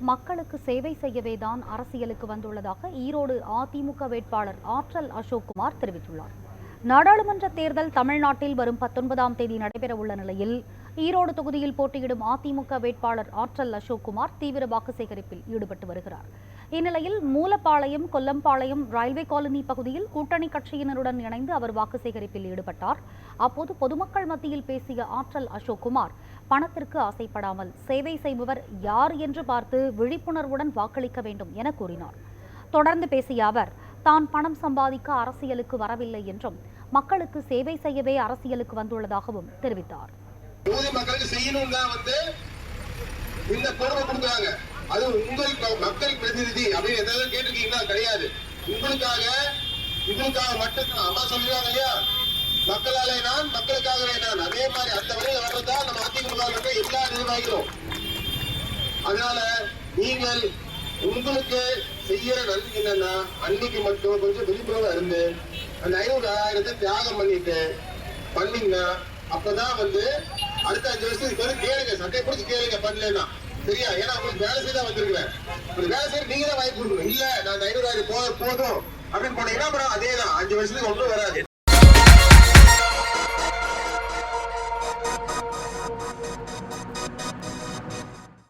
மக்களுக்கு சேவை செய்யவே தான் அரசியலுக்கு வந்துள்ளதாக ஈரோடு அதிமுக வேட்பாளர் ஆற்றல் அசோக்குமார் தெரிவித்துள்ளார். நாடாளுமன்ற தேர்தல் தமிழ்நாட்டில் வரும் பத்தொன்பதாம் தேதி நடைபெறவுள்ள நிலையில் ஈரோடு தொகுதியில் போட்டியிடும் அதிமுக வேட்பாளர் ஆற்றல் அசோக்குமார் தீவிர வாக்கு சேகரிப்பில் ஈடுபட்டு வருகிறார். இந்நிலையில் மூலப்பாளையம் கொல்லம்பாளையம் ரயில்வே காலனி பகுதியில் கூட்டணி கட்சியினருடன் இணைந்து அவர் வாக்கு சேகரிப்பில் ஈடுபட்டார். அப்போது பொதுமக்கள் மத்தியில் பேசிய ஆற்றல் அசோக்குமார் பணத்திற்கு ஆசைப்படாமல் சேவை செய்பவர் யார் என்று பார்த்து விழிப்புணர்வுடன் வாக்களிக்க வேண்டும் என கூறினார். தொடர்ந்து பேசிய அவர் தான் பணம் சம்பாதிக்க அரசியலுக்கு வரவில்லை என்றும் மக்களுக்கு சேவை செய்யவே அரசியலுக்கு வந்துள்ளதாகவும் தெரிவித்தார். இந்த பொறுப்பை கொடுக்குறாங்க. அது உங்கள் மக்கள் பிரதிநிதி அப்படின்னு எதாவது கேட்டிருக்கீங்களா? கிடையாது. உங்களுக்காக உங்களுக்காக மட்டும் அம்மா சொல்லுவாங்க இல்லையா? மக்களாலே நான் மக்களுக்காகவே நான். அதே மாதிரி அந்த வழியில் வர்றதா நம்ம அதனால நீங்கள் உங்களுக்கு செய்யற நன்மை என்னன்னா அன்னைக்கு மட்டும் கொஞ்சம் விழிப்புணர்வா இருந்து அந்த ஐநூறு ஆயிரத்தை தியாகம் பண்ணிட்டு பண்ணீங்கன்னா அப்பதான் வந்து அடுத்த அஞ்சு வருஷத்துக்கு வந்து கேளுங்க சட்டை பிடிச்சி கேளுங்க பண்ணலன்னா. சரியா? ஏன்னா உங்களுக்கு வேலை செய்ய தான் வந்திருக்கிறேன். ஒரு வேலை செய்ய நீங்க தான் வாய்ப்பு கொடுக்கணும். இல்ல நான் அந்த ஐநூறு ஆயிரம் போதும் அப்படின்னு போனீங்கன்னா அப்புறம் அதே தான் அஞ்சு வருஷத்துக்கு ஒன்றும் வராது.